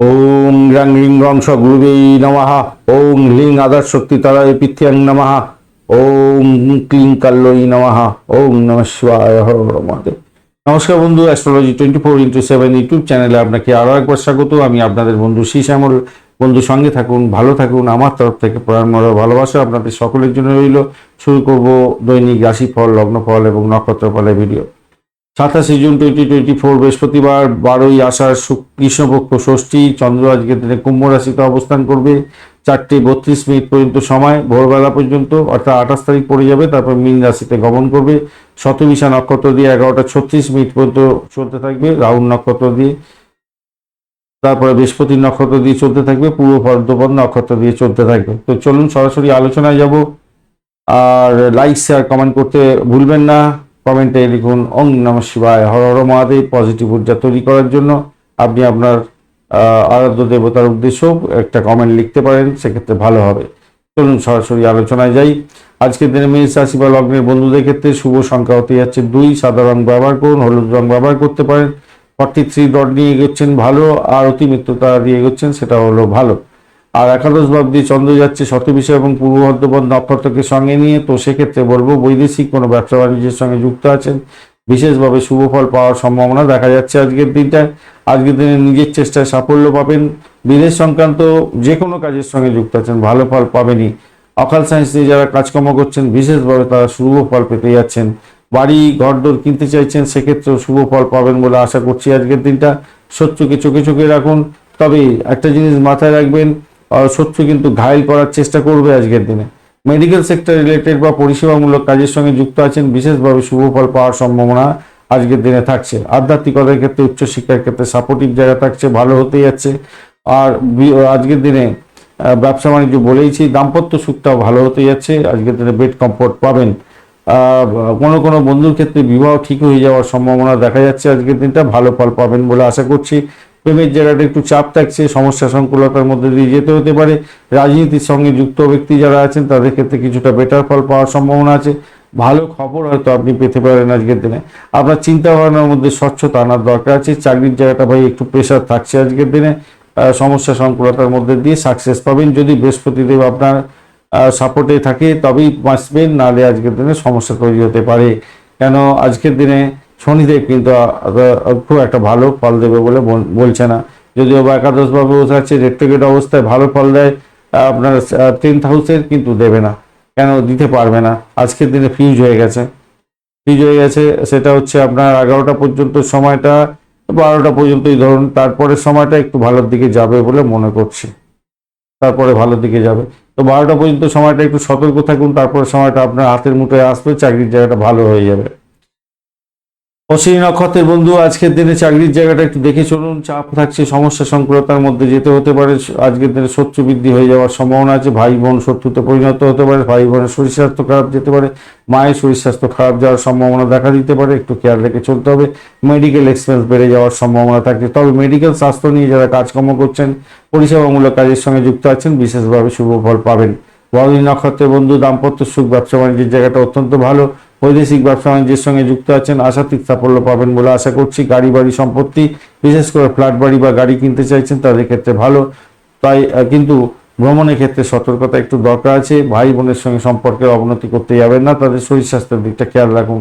ওং গ্রাং রিং রং স গুরুবেই ওং লিং আদার শক্তি তরায় পিথ্যাং নমঃ। ওং ক্লিং কাল্লই নমঃ। ওং নম শিবায় নমস্কার বন্ধু astrology twenty four into seven YouTube চ্যানেলে আপনাকে আরও একবার স্বাগত। আমি আপনাদের বন্ধু শ্রী শ্যামল বন্ধু, সঙ্গে থাকুন, ভালো থাকুন। আমার তরফ থেকে প্রয়াণ মরা ভালোবাসা আপনাদের সকলের জন্য রইল। শুরু করব দৈনিক রাশিফল, লগ্নফল এবং নক্ষত্রফলের ভিডিও সাতাশে জুন টোয়েন্টি টোয়েন্টি ফোর বৃহস্পতিবার বারোই আষাঢ় কৃষ্ণপক্ষ ষষ্ঠী, চন্দ্র আজকে কুম্ভ রাশিতে অবস্থান করবে। চারটে বত্রিশ মিনিট পর্যন্ত সময়, ভোরবেলা পর্যন্ত, অর্থাৎ আঠাশ তারিখ পড়ে যাবে, তারপর মীন রাশিতে গমন করবে। শতবিশা নক্ষত্র দিয়ে এগারোটা ছত্রিশ মিনিট পর্যন্ত চলতে থাকবে রাহুল নক্ষত্র দিয়ে। তারপরে বৃহস্পতি নক্ষত্র দিয়ে চলতে থাকবে, পূর্ব ভদ্রপদ নক্ষত্র দিয়ে চলতে থাকবে। তো চলুন সরাসরি আলোচনায় যাব। আর লাইক শেয়ার কমেন্ট করতে ভুলবেন না। কমেন্টে লিখুন, ওং নম শিবায়, হর হর মহাদেব পজিটিভ ঊর্জা তৈরি করার জন্য আপনি আপনার আরাধ্য দেবতার উদ্দেশ্যেও একটা কমেন্ট লিখতে পারেন, সেক্ষেত্রে ভালো হবে। চলুন সরাসরি আলোচনায় যাই। আজকের দিনে মেষ রাশি বা লগ্নের বন্ধুদের ক্ষেত্রে শুভ সংখ্যা হতে যাচ্ছে দুই, সাদা রং ব্যবহার করুন, হলুদ রং ব্যবহার করতে পারেন। ফর্টি থ্রি ডট নিয়ে এগোচ্ছেন ভালো, আর অতি মৃত্যুতা দিয়ে এগোচ্ছেন, সেটা হলো ভালো। আর একাদশ ভাব দিয়ে চন্দ্র যাচ্ছে শতবিষয় এবং পূর্ব বর্ধমান নক্ষত্রকে সঙ্গে নিয়ে, তো সেক্ষেত্রে বলব বৈদেশিক কোনো ব্যবসা বাণিজ্যের সঙ্গে যুক্ত আছেন। বিশেষভাবে শুভ ফল পাওয়ার সম্ভাবনা দেখা যাচ্ছে আজকের দিনটায়। আজকের দিনে নিজের চেষ্টায় সাফল্য পাবেন। বিদেশ সংক্রান্ত যে কোনো কাজের সঙ্গে যুক্ত আছেন, ভালো ফল পাবেনই। অকাল সায়েন্স নিয়ে যারা কাজকর্ম করছেন, বিশেষভাবে তারা শুভ ফল পেতে যাচ্ছেন। বাড়ি, ঘরদোর কিনতে চাইছেন, সেক্ষেত্রেও শুভ ফল পাবেন বলে আশা করছি আজকের দিনটা। শত্রুকে চোখে চোখে রাখুন। তবে একটা জিনিস মাথায় রাখবেন শত্রু কিন্তু ঘায়েল করার চেষ্টা করবে আজকের দিনে। মেডিকেল সেক্টর রিলেটেড বা পরিষেবামূলক কাজের সঙ্গে যুক্ত আছেন, বিশেষভাবে শুভ ফল পাওয়ার সম্ভাবনা আজকের দিনে থাকছে। আধ্যাত্মিকতার ক্ষেত্রে, উচ্চশিক্ষার ক্ষেত্রে সাপোর্টিভ জায়গা থাকছে, ভালো হতে যাচ্ছে। আর আজকের দিনে ব্যবসা বাণিজ্য বলেইছি, দাম্পত্য সুখটাও ভালো হতে যাচ্ছে। আজকের দিনে বেড কমফোর্ট পাবেন। কোনো কোনো বন্ধুর ক্ষেত্রে বিবাহ ঠিক হয়ে যাওয়ার সম্ভাবনা দেখা যাচ্ছে। আজকের দিনটা ভালো ফল পাবেন বলে আশা করছি। প্রেমের জায়গাটা একটু চাপ থাকছে, সমস্যা সংকুলতার মধ্যে দিয়ে যেতে হতে পারে। রাজনীতির সঙ্গে যুক্ত ব্যক্তি যারা আছেন, তাদের ক্ষেত্রে কিছুটা বেটার ফল পাওয়ার সম্ভাবনা আছে। ভালো খবর হয়তো আপনি পেতে পারেন আজকের দিনে। আপনার চিন্তা ভাবনার মধ্যে স্বচ্ছতা আনার দরকার আছে। চাকরির জায়গাটা ভাই একটু প্রেশার থাকছে আজকের দিনে। সমস্যা সংকুলতার মধ্যে দিয়ে সাকসেস পাবেন। যদি বৃহস্পতিদেব আপনার সাপোর্টে থাকে, তবেই বাঁচবেন। নাহলে আজকের দিনে সমস্যা তৈরি হতে পারে। কেন? আজকের দিনে শনিদেব কিন্তু খুব একটা ভালো ফল দেবে বলে বলছে না। যদিও বা একাদশ ভাবে বসে আছে রেট্রোগেট অবস্থায় ভালো ফল দেয় আপনার টেন্থ হাউসের কিন্তু দেবে না। কেন দিতে পারবে না? আজকের দিনে ফিউজ হয়ে গেছে। ফিউজ হয়ে গেছে, সেটা হচ্ছে আপনার এগারোটা পর্যন্ত সময়টা, বারোটা পর্যন্তই ধরুন তারপরের সময়টা একটু ভালোর দিকে যাবে বলে মনে করছি। তারপরে ভালোর দিকে যাবে। তো বারোটা পর্যন্ত সময়টা একটু সতর্ক থাকুন, তারপরে সময়টা আপনার হাতের মুঠোয় আসবে, চাকরির জায়গাটা ভালো হয়ে যাবে। অশ্বিনী নক্ষত্রের বন্ধু, আজকের দিনে চাকরির জায়গাটা একটু দেখে চলুন। চাপ থাকছে, সমস্যা সংকুলতার মধ্যে যেতে হতে পারে। আজকের দিনে শত্রু বৃদ্ধি হয়ে যাওয়ার সম্ভাবনা আছে। ভাই বোন শত্রুতে পরিণত হতে পারে। ভাই বোনের শরীর স্বাস্থ্য খারাপ যেতে পারে। মায়ের শরীর স্বাস্থ্য খারাপ যাওয়ার সম্ভাবনা দেখা দিতে পারে। একটু খেয়াল রেখে চলতে হবে। মেডিকেল এক্সপেন্স বেড়ে যাওয়ার সম্ভাবনা থাকে তবে মেডিকেল স্বাস্থ্য নিয়ে যারা কাজকর্ম করছেন, পরিষেবামূলক কাজের সঙ্গে যুক্ত আছেন, বিশেষভাবে শুভ ফল পাবেন। বড়দিন নক্ষত্রের বন্ধু, দাম্পত্য সুখ ব্যবসা বাণিজ্যের জায়গাটা অত্যন্ত ভালো। বৈদেশিক ব্যবসা বাণিজ্যের সঙ্গে যুক্ত আছেন, আশাতীত সাফল্য পাবেন বলে আশা করছি। গাড়ি, বাড়ি সম্পত্তি, বিশেষ করে ফ্ল্যাট, বাড়ি বা গাড়ি কিনতে চাইছেন তাদের ক্ষেত্রে ভালো। তাই কিন্তু ভ্রমণের ক্ষেত্রে সতর্কতা একটু দরকার আছে। ভাই বোনের সঙ্গে সম্পর্কের অবনতি করতে যাবেন না। তাদের শরীর স্বাস্থ্যের দিকটা খেয়াল রাখুন।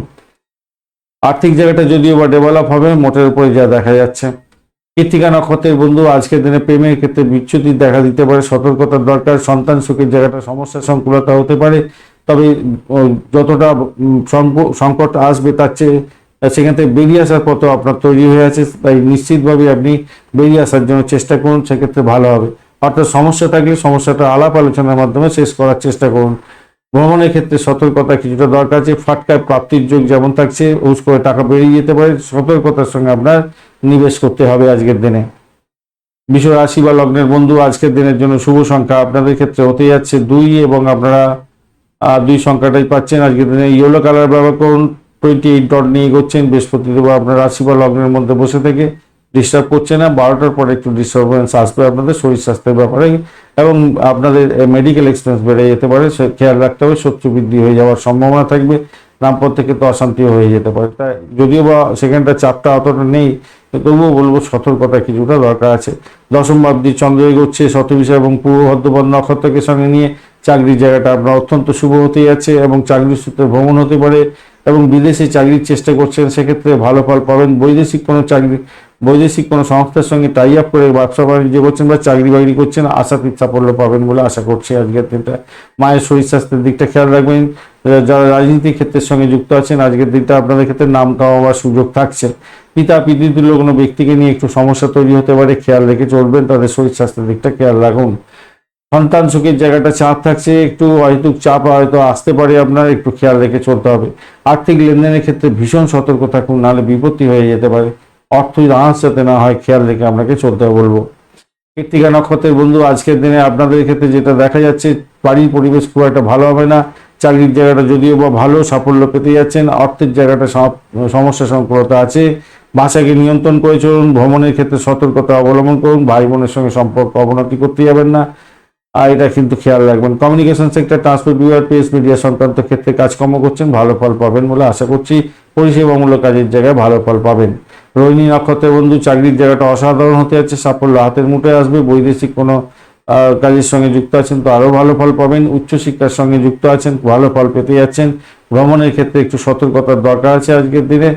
আর্থিক জায়গাটা যদিও বা ডেভেলপ হবে, মোটের উপরে যা দেখা যাচ্ছে। কৃত্তিকা নক্ষত্রের বন্ধু, আজকের দিনে প্রেমের ক্ষেত্রে বিচ্যুতি দেখা দিতে পারে। সতর্কতার দরকার। সন্তান সুখের জায়গাটা সমস্যা সংকুলতা হতে পারে। তবে যতটা সংকট আসবে তার চেয়ে সেখান থেকে বেরিয়ে আসার পথ আপনার তৈরি হয়ে আছে, তাই নিশ্চিতভাবে আপনি বেরিয়ে আসার জন্য চেষ্টা করুন, সেক্ষেত্রে ভালো হবে। অর্থাৎ সমস্যা থাকলে সমস্যাটা আলাপ আলোচনার মাধ্যমে শেষ করার চেষ্টা করুন। ভ্রমণের ক্ষেত্রে সতর্কতা কিছুটা দরকার আছে ফাটকায় প্রাপ্তির যোগ যেমন থাকছে, উস করে টাকা বেরিয়ে যেতে পারে, সতর্কতার সঙ্গে আপনার নিবেশ করতে হবে আজকের দিনে। বিশ্ব রাশি বা লগ্নের বন্ধু, আজকের দিনের জন্য শুভ সংখ্যা আপনাদের ক্ষেত্রে হতে যাচ্ছে দুই এবং আপনারা দুই সংখ্যাটাই পাচ্ছেন। আজকের দিনে ইয়েলো কালার ব্যবহার করুন। টোয়েন্টি এইট ডট নিয়ে এগোচ্ছেন। বৃহস্পতিদেব আপনার রাশি বা লগ্নের মধ্যে বসে থেকে ডিস্টার্ব করছে না। বারোটার পরে একটু ডিস্টারবেন্স আসবে আপনাদের শরীর স্বাস্থ্যের ব্যাপারে এবং আপনাদের মেডিকেল এক্সপেন্স বেড়ে যেতে পারে। সে খেয়াল রাখতে হবে, শত্রু বৃদ্ধি হয়ে যাওয়ার সম্ভাবনা থাকবে। দাম্পত্য থেকে তো অশান্তিও হয়ে যেতে পারে। তাই যদিও বা সেখানটা চাপটা অতটা নেই, তবুও বলব সতর্কতা কিছুটা দরকার আছে। দশম ভাবদি চন্দ্র এগোচ্ছে, শতবিশা এবং পূর্ব ভদ্রপদ নক্ষত্রকে সঙ্গে নিয়ে চাকরির জায়গাটা আপনার অত্যন্ত শুভ হতে যাচ্ছে এবং চাকরির সূত্রে ভ্রমণ হতে পারে এবং বিদেশে চাকরির চেষ্টা করছেন, সেক্ষেত্রে ভালো ফল পাবেন। বৈদেশিক কোনো চাকরি, বৈদেশিক কোনো সংস্থার সঙ্গে টাই আপ করে ব্যবসা বাণিজ্য করছেন বা চাকরি বাকরি করছেন, আশাতীত সাফল্য পাবেন বলে আশা করছি আজকের দিনটা। মায়ের শরীর স্বাস্থ্যের দিকটা খেয়াল রাখবেন। যারা রাজনীতি ক্ষেত্রের সঙ্গে যুক্ত আছেন, আজকের দিনটা আপনাদের ক্ষেত্রে নাম কামাবার সুযোগ থাকছে। পিতা পিতৃতুল্য কোনো ব্যক্তিকে নিয়ে একটু সমস্যা তৈরি হতে পারে, খেয়াল রেখে চলবেন, তাদের শরীর স্বাস্থ্যের দিকটা খেয়াল রাখুন। সন্তান সুখের জায়গাটা চাপ থাকছে, একটু হয়তো চাপ হয়তো আসতে পারে আপনার, একটু খেয়াল রেখে চলতে হবে। আর্থিক লেনদেনের ক্ষেত্রে ভীষণ সতর্ক থাকুন, নাহলে বিপত্তি হয়ে যেতে পারে। অর্থ আঁচ যাতে না হয়, খেয়াল রেখে আপনাকে চলতে বলব। কৃত্তিকা নক্ষত্রের বন্ধু, আজকের দিনে আপনাদের ক্ষেত্রে যেটা দেখা যাচ্ছে, বাড়ির পরিবেশ খুব একটা ভালো হবে না। চাকরির জায়গাটা যদিও বা ভালো, সাফল্য পেতে যাচ্ছেন, অর্থের জায়গাটা সম- সমস্যা সংকুলতা আছে। ভাষাকে নিয়ন্ত্রণ করে চলুন, ভ্রমণের ক্ষেত্রে সতর্কতা অবলম্বন করুন, ভাই বোনের সঙ্গে সম্পর্ক অবনতি করতে যাবেন না। আর এটা কিন্তু খেয়াল রাখবেন। কমিউনিকেশন সেক্টর ট্রান্সপোর্ট বিভাগ প্রেস মিডিয়া সংক্রান্ত ক্ষেত্রে কাজকর্ম করছেন, ভালো ফল পাবেন বলে আশা করছি পরিষেবামূলক কাজের জায়গায় ভালো ফল পাবেন। রোহিণী নক্ষত্রের বন্ধু, চাকরির জায়গাটা অসাধারণ হতে যাচ্ছে, সাফল্য হাতের মুঠে আসবে, বৈদেশিক কোনো কাজের সঙ্গে যুক্ত আছেন তো আরও ভালো ফল পাবেন, উচ্চশিক্ষার সঙ্গে যুক্ত আছেন, ভালো ফল পেতে যাচ্ছেন, ভ্রমণের ক্ষেত্রে একটু সতর্কতার দরকার আছে আজকের দিনে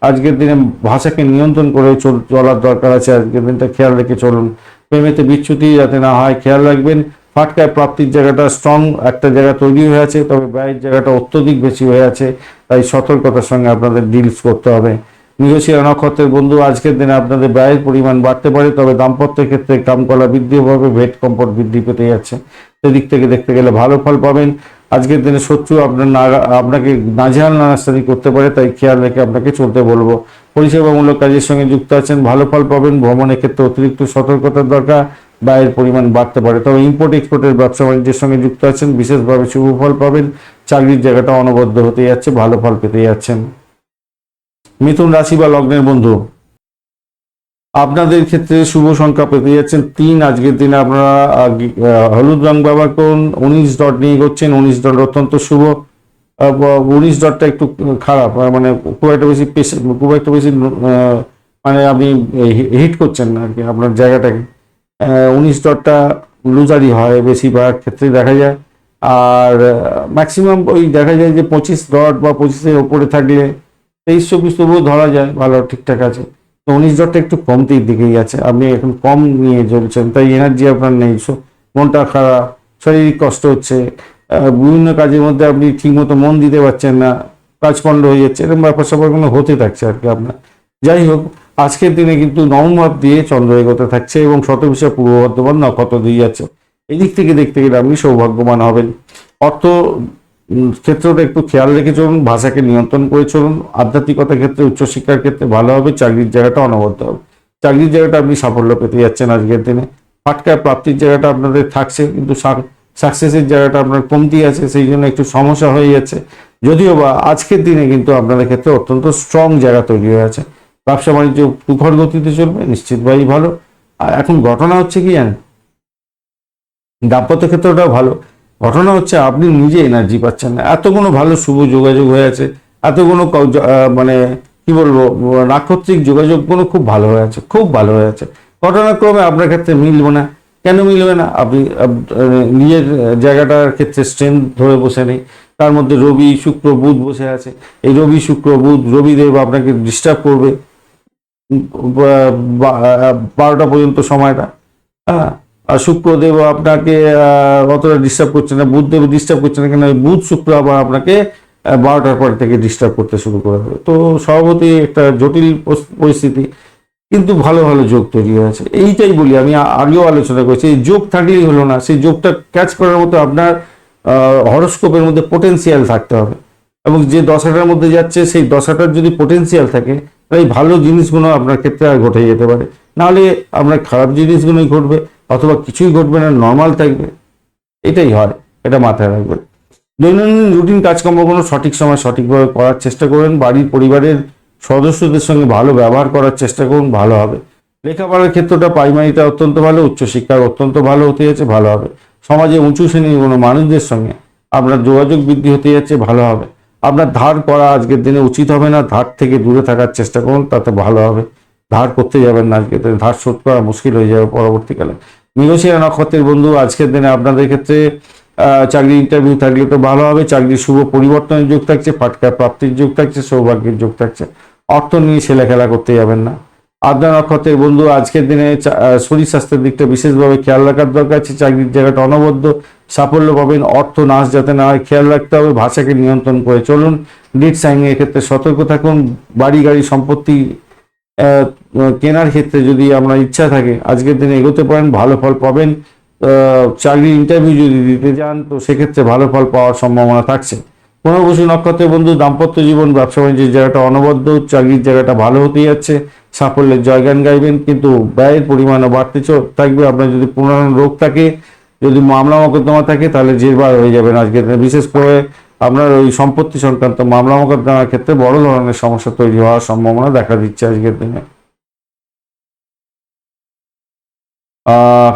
আজকের দিনে ভাষাকে নিয়ন্ত্রণ করে চল- চলার দরকার আছে আজকের দিনটা, খেয়াল রেখে চলুন। প্রেমেতে বিচ্যুতি যাতে না হয়, খেয়াল রাখবেন ফাটকায় প্রাপ্তির জায়গাটা স্ট্রং একটা জায়গা তৈরি হয়ে আছে, তবে ব্যয়ের জায়গাটা অত্যধিক বেশি হয়ে আছে, তাই সতর্কতার সঙ্গে আপনাদের ডিলস করতে হবে। মৃগশিরা নক্ষত্রের বন্ধু, আজকের দিনে আপনাদের ব্যয়ের পরিমাণ বাড়তে পারে, তবে দাম্পত্যের ক্ষেত্রে কামকলা বৃদ্ধি হবে ভেট কম্পট বৃদ্ধি পেতে যাচ্ছে। সেদিক থেকে দেখতে গেলে ভালো ফল পাবেন। আজকের দিনে শত্রু আপনার আপনাকে নাজেহাল নানাস্তানি করতে পারে, তাই খেয়াল রেখে আপনাকে চলতে বলব। পরিষেবামূলক কাজের সঙ্গে যুক্ত আছেন, ভালো ফল পাবেন, ভ্রমণের ক্ষেত্রে অতিরিক্ত সতর্কতার দরকার। ব্যয়ের পরিমাণ বাড়তে পারে। তবে ইম্পোর্ট এক্সপোর্টের ব্যবসা বাণিজ্যের সঙ্গে যুক্ত আছেন, বিশেষভাবে শুভ ফল পাবেন। চাকরির জায়গাটা অনবদ্য হতে যাচ্ছে, ভালো ফল পেতে যাচ্ছেন। মিথুন রাশি বা লগ্নের বন্ধু, আপনাদের ক্ষেত্রে শুভ সংখ্যা পেতে যাচ্ছেন তিন। আজকের দিনে আপনারা হলুদ রং ব্যবহার করুন, উনিশ ডট নিয়ে করছেন, উনিশ ডট অত্যন্ত শুভ। উনিশ ডটটা একটু খারাপ মানে খুব একটা বেশি খুব একটা বেশি মানে আপনি হিট করছেন আর কি, আপনার জায়গাটাকে। উনিশ ডটটা লুজারি হয় বেশিরভাগ ক্ষেত্রে দেখা যায়। আর ম্যাক্সিমাম ওই দেখা যায় যে পঁচিশ ডট বা পঁচিশের ওপরে থাকলে তেইশ চব্বিশ তবুও ধরা যায়, ভালো ঠিকঠাক আছে। তো উনিশ ডটটা একটু কমতির দিকেই আছে। আপনি এখন কম নিয়ে চলছেন, তাই এনার্জি আপনার নেই। মনটা খারাপ, শারীরিক কষ্ট হচ্ছে। বিভিন্ন কাজের মধ্যে আপনি ঠিকমতো মন দিতে পারছেন না কাজপণ্ড হয়ে যাচ্ছে, এরকম ব্যাপার স্যাপারগুলো হতে থাকছে আর কি আপনার। যাই হোক আজকের দিনে কিন্তু নবম দিয়ে চন্দ্র এগোতে থাকছে এবং শতবিশা পূর্ব বর্ধমান নক্ষত্র দিয়ে যাচ্ছে। এই দিক থেকে দেখতে গেলে আপনি সৌভাগ্যবান হবেন। অর্থ ক্ষেত্রটা একটু খেয়াল রেখে চলুন, ভাষাকে নিয়ন্ত্রণ করে চলুন। আধ্যাত্মিকতার ক্ষেত্রে, উচ্চশিক্ষার ক্ষেত্রে ভালো হবে, চাকরির জায়গাটা অনবদ্য হবে। চাকরির জায়গাটা আপনি সাফল্য পেতে যাচ্ছেন আজকের দিনে। ফাটকায় প্রাপ্তির জায়গাটা আপনাদের থাকছে, কিন্তু সাকসেসের জায়গাটা আপনার কমতি আছে, সেই জন্য একটু সমস্যা হয়ে যাচ্ছে। যদিও বা আজকের দিনে কিন্তু আপনাদের ক্ষেত্রে অত্যন্ত স্ট্রং জায়গা তৈরি হয়ে আছে। ব্যবসা বাণিজ্য তুখর গতিতে চলবে, নিশ্চিতভাবেই ভালো। আর এখন ঘটনা হচ্ছে কি জানেন? দাম্পত্য ক্ষেত্রটাও ভালো। ঘটনা হচ্ছে আপনি নিজে এনার্জি পাচ্ছেন না। এত কোনো ভালো শুভ যোগাযোগ হয়ে আছে, এত কোনো মানে কি বলব, নাক্ষত্রিক যোগাযোগগুলো খুব ভালো হয়ে আছে, খুব ভালো হয়ে আছে। ঘটনাক্রমে আপনার ক্ষেত্রে মিলবে না। কেন মিলবে না? আপনি নিজের জায়গাটার ক্ষেত্রে স্ট্রেংথ ধরে বসে নেই। তার মধ্যে রবি, শুক্র, বুধ বসে আছে। এই রবি, শুক্র, বুধ, রবিদেব আপনাকে ডিস্টার্ব করবে। বারোটা পর্যন্ত সময়টা হ্যাঁ? আর শুক্রদেব আপনাকে অতটা ডিস্টার্ব করছে না, বুধদেব ডিস্টার্ব করছে না কেন বুধ, শুক্র আবার আপনাকে বারোটার পর থেকে ডিস্টার্ব করতে শুরু করে দেবে। তো স্বভাবতই একটা জটিল পরিস্থিতি, কিন্তু ভালো ভালো যোগ তৈরি হয়েছে। এইটাই বলি, আমি আগেও আলোচনা করেছি যোগ থাকলেই হলো না, সেই যোগটা ক্যাচ করার মতো আপনার হরস্কোপের মধ্যে পোটেন্সিয়াল থাকতে হবে। এবং যে দশাটার মধ্যে যাচ্ছে, সেই দশাটার যদি পোটেন্সিয়াল থাকে তাই ভালো জিনিসগুলো আপনার ক্ষেত্রে আর ঘটে যেতে পারে। নাহলে আপনার খারাপ জিনিসগুলোই ঘটবে, অথবা কিছুই ঘটবে না নর্মাল থাকবে। এটাই হয়, এটা মাথায় রাখবেন। দৈনন্দিন রুটিন কাজকর্মগুলো সঠিক সময় সঠিকভাবে করার চেষ্টা করবেন বাড়ির পরিবারের সদস্যদের সঙ্গে ভালো ব্যবহার করার চেষ্টা করুন, ভালো হবে। লেখাপড়ার ক্ষেত্রটা প্রাইমারিটা অত্যন্ত ভালো, উচ্চশিক্ষার অত্যন্ত ভালো হতে যাচ্ছে, ভালো হবে। সমাজে উঁচু শ্রেণির কোনো মানুষদের সঙ্গে আপনার যোগাযোগ বৃদ্ধি হতে যাচ্ছে, ভালো হবে। আপনার ধার করা আজকের দিনে উচিত হবে না। ধার থেকে দূরে থাকার চেষ্টা করুন, তাতে ভালো হবে। ধার করতে যাবেন না আজকের দিনে। ধার শোধ করা মুশকিল হয়ে যাবে পরবর্তীকালে। মৃগশিরা নক্ষত্রের বন্ধু, আজকের দিনে আপনাদের ক্ষেত্রে চাকরি ইন্টারভিউ থাকলে তো ভালো হবে। চাকরির শুভ পরিবর্তনের যুগ থাকছে, ফাটকা প্রাপ্তির যুগ থাকছে, সৌভাগ্যের যুগ থাকছে। অর্থ নিয়ে ছেলেখেলা করতে যাবেন না। আদ্রা নক্ষত্রের বন্ধু, আজকের দিনে শরীর স্বাস্থ্যের দিকটা বিশেষভাবে খেয়াল রাখার দরকার আছে। চাকরির জায়গাটা অনবদ্য, সাফল্য পাবেন, অর্থ নাশ যাতে না হয়, খেয়াল রাখতে হবে, ভাষাকে নিয়ন্ত্রণ করে চলুন। ডিট সাইনিং ক্ষেত্রে সতর্ক থাকুন, বাড়ি গাড়ি সম্পত্তি কেনার ক্ষেত্রে যদি আপনার ইচ্ছা থাকে, আজকের দিনে এগোতে পারেন, ভালো ফল পাবেন। চাকরির ইন্টারভিউ যদি দিতে যান, তো সেক্ষেত্রে ভালো ফল পাওয়ার সম্ভাবনা থাকছে। পুনর্বসু নক্ষত্রের বন্ধু, দাম্পত্য জীবন, ব্যবসা বাণিজ্যের জায়গাটা অনবদ্য, চাকরির জায়গাটা ভালো হতে যাচ্ছে, সাফল্যের জয়গান গাইবেন, কিন্তু ব্যয়ের পরিমাণও বাড়তে থাকবে আপনার যদি পুনরায় রোগ থাকে, যদি মামলা মোকদ্দমা থাকে, তাহলে জেরবার হয়ে যাবেন আজকে বিশেষ করে আপনার ওই সম্পত্তি সংক্রান্ত মামলা মোকদ্দমার ক্ষেত্রে বড় ধরনের সমস্যা তৈরি হওয়ার সম্ভাবনা দেখা দিচ্ছে আজকের দিনে।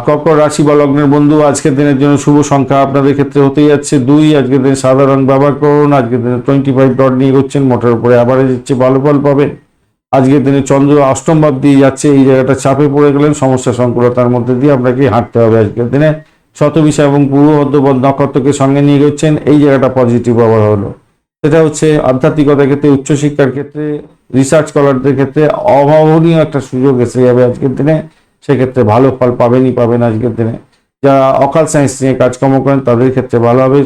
কর্কট রাশি বা লগ্নের বন্ধু, আজকের দিনের জন্য শুভ সংখ্যা আপনাদের ক্ষেত্রে হতেই যাচ্ছে। দুই, আজকের দিনে সাদা রং ব্যবহার করুন। আজকের দিনে টোয়েন্টি ফাইভ ডট নিয়ে করছেন মোটর উপরে আবারে যাচ্ছে ভালো ফল পাবেন। আজকের দিনে চন্দ্র অষ্টম ভাব দিয়ে যাচ্ছে, এই জায়গাটা চাপে পড়ে গেলেন, সমস্যা সংকুলতার মধ্যে দিয়ে আপনাকে হাঁটতে হবে আজকের দিনে। শতবিশা এবং পূর্ব মধ্যপদ নক্ষত্রকে সঙ্গে নিয়ে গেছেন এই জায়গাটা পজিটিভ আবার হলো। সেটা হচ্ছে আধ্যাত্মিকতার ক্ষেত্রে, উচ্চশিক্ষার ক্ষেত্রে রিসার্চ স্কলারদের ক্ষেত্রে অভাবনীয় একটা সুযোগ এসে যাবে আজকের দিনে। সেক্ষেত্রে ভালো ফল পাবেনই পাবেন আজকের দিনে। যারা অকাল সায়েন্স নিয়ে কাজকর্ম করেন, তাদের ক্ষেত্রে ভালো হবে।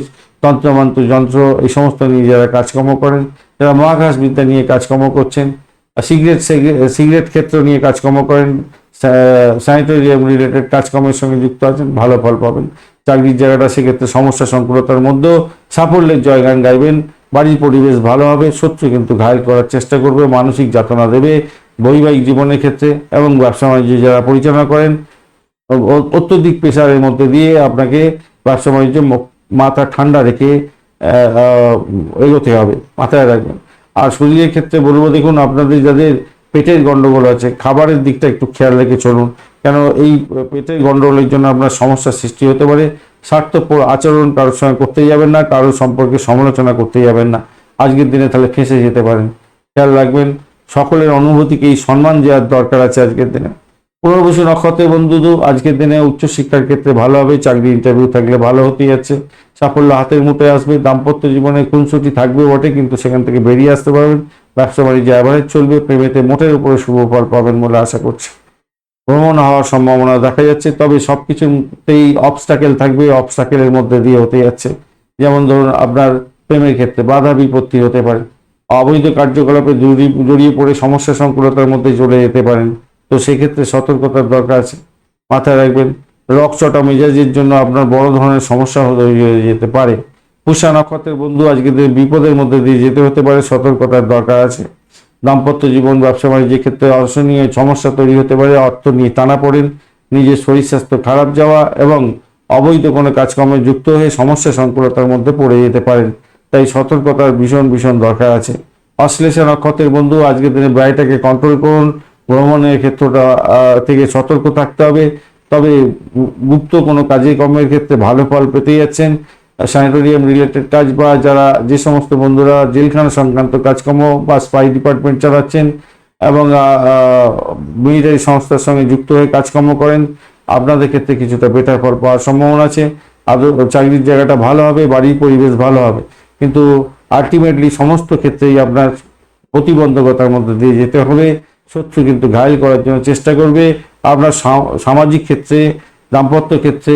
তন্ত্রমন্ত্র, যন্ত্র, এই সমস্ত নিয়ে যারা কাজকর্ম করেন, যারা মহাকাশ বিদ্যা নিয়ে কাজকর্ম করছেন সিগারেট সিগারেট ক্ষেত্র নিয়ে কাজকর্ম করেন স্যানিটোরিয়াম রিলেটেড কাজকর্মের সঙ্গে যুক্ত আছেন, ভালো ফল পাবেন। চাকরির জায়গাটা সেক্ষেত্রে সমস্যা সংকুলতার মধ্যেও সাফল্যের জয়গান গাইবেন। বাড়ির পরিবেশ ভালো হবে, শত্রু কিন্তু ঘায়ল করার চেষ্টা করবে, মানসিক যাতনা দেবে বৈবাহিক জীবনের ক্ষেত্রে এবং ব্যবসা বাণিজ্য যারা পরিচালনা করেন অত্যধিক প্রেশারের মধ্যে দিয়ে আপনাকে ব্যবসা বাণিজ্য মাথা ঠান্ডা রেখে এগোতে হবে, মাথায় রাখবেন। আর শরীরের ক্ষেত্রে বলব দেখুন, আপনাদের যাদের পেটের গন্ডগোল আছে, খাবারের দিকটা একটু খেয়াল রেখে চলুন। কেন এই পেটের গন্ডগোলের জন্য আপনার সমস্যার সৃষ্টি হতে পারে স্বার্থপর আচরণ কারোর সঙ্গে করতে যাবেন না, কারোর সম্পর্কে সমালোচনা করতে যাবেন না। আজকের দিনে তাহলে ফেঁসে যেতে পারেন। খেয়াল রাখবেন, সকলের অনুভূতিকে এই সম্মান দেওয়ার দরকার আছে আজকের দিনে। পুনর্বসু নক্ষত্রের বন্ধুদু, আজকের দিনে উচ্চশিক্ষার ক্ষেত্রে ভালো হবে, চাকরি ইন্টারভিউ থাকলে ভালো হতে যাচ্ছে। সাফল্য হাতের মুঠে আসবে, দাম্পত্য জীবনে খুনসুটি থাকবে বটে, কিন্তু সেখান থেকে বেরিয়ে আসতে পারবেন। ব্যবসা বাণিজ্য অ্যাভারেজ চলবে, প্রেমেতে মোটের উপরে শুভ ফল পাবেন বলে আশা করছি। ভ্রমণ হওয়ার সম্ভাবনা দেখা যাচ্ছে। তবে সব কিছুতেই অবস্টাকেল থাকবে অবস্টাকেলের মধ্যে দিয়ে হতে যাচ্ছে। যেমন ধরুন আপনার প্রেমের ক্ষেত্রে বাধা বিপত্তি হতে পারে। অবৈধ কার্যকলাপে জড়িয়ে পড়ে সমস্যা সংকুলতার মধ্যে চলে যেতে পারেন। তো সেক্ষেত্রে সতর্কতার দরকার আছে। মাথায় রাখবেন রকচটা মেজাজের জন্য আপনার বড় ধরনের সমস্যা হয়ে যেতে পারে। পুষা নক্ষত্রের বন্ধু আজকে বিপদের মধ্যে দিয়ে যেতে হতে পারে, সতর্কতার দরকার আছে। দাম্পত্য জীবন, ব্যবসা বাণিজ্যের ক্ষেত্রে অর্শনীয় সমস্যা তৈরি হতে পারে, অর্থ নিয়ে টানা পড়েন, নিজের শরীর, স্বাস্থ্য খারাপ যাওয়া এবং অবৈধ কোনো কাজকর্মে যুক্ত হয়ে সমস্যা সংকুলতার মধ্যে পড়ে যেতে পারেন। তাই সতর্কতার ভীষণ ভীষণ দরকার আছে। অশ্লেষা নক্ষত্রের বন্ধু, আজকের দিনে ব্যয়টাকে কন্ট্রোল করুন। ভ্রমণের ক্ষেত্রটা থেকে সতর্ক থাকতে হবে। তবে গুপ্ত কোনো কাজে কর্মের ক্ষেত্রে ভালো ফল পেতে যাচ্ছেন। স্যানিটোরিয়াম রিলেটেড কাজ বা যারা যে সমস্ত বন্ধুরা জেলখানা সংক্রান্ত কাজকর্ম বা স্পাই ডিপার্টমেন্ট চালাচ্ছেন এবং মিলিটারি সংস্থার সঙ্গে যুক্ত হয়ে কাজকর্ম করেন, আপনাদের ক্ষেত্রে কিছুটা বেটার ফল পাওয়ার সম্ভাবনা আছে। আদৌ চাকরির জায়গাটা ভালো হবে, বাড়ির পরিবেশ ভালো হবে। কিন্তু আলটিমেটলি সমস্ত ক্ষেত্রেই আপনার প্রতিবন্ধকতার মধ্যে দিয়ে যেতে হবে। শত্রু কিন্তু ঘায়ল করার জন্য চেষ্টা করবে। আপনার সামাজিক ক্ষেত্রে, দাম্পত্য ক্ষেত্রে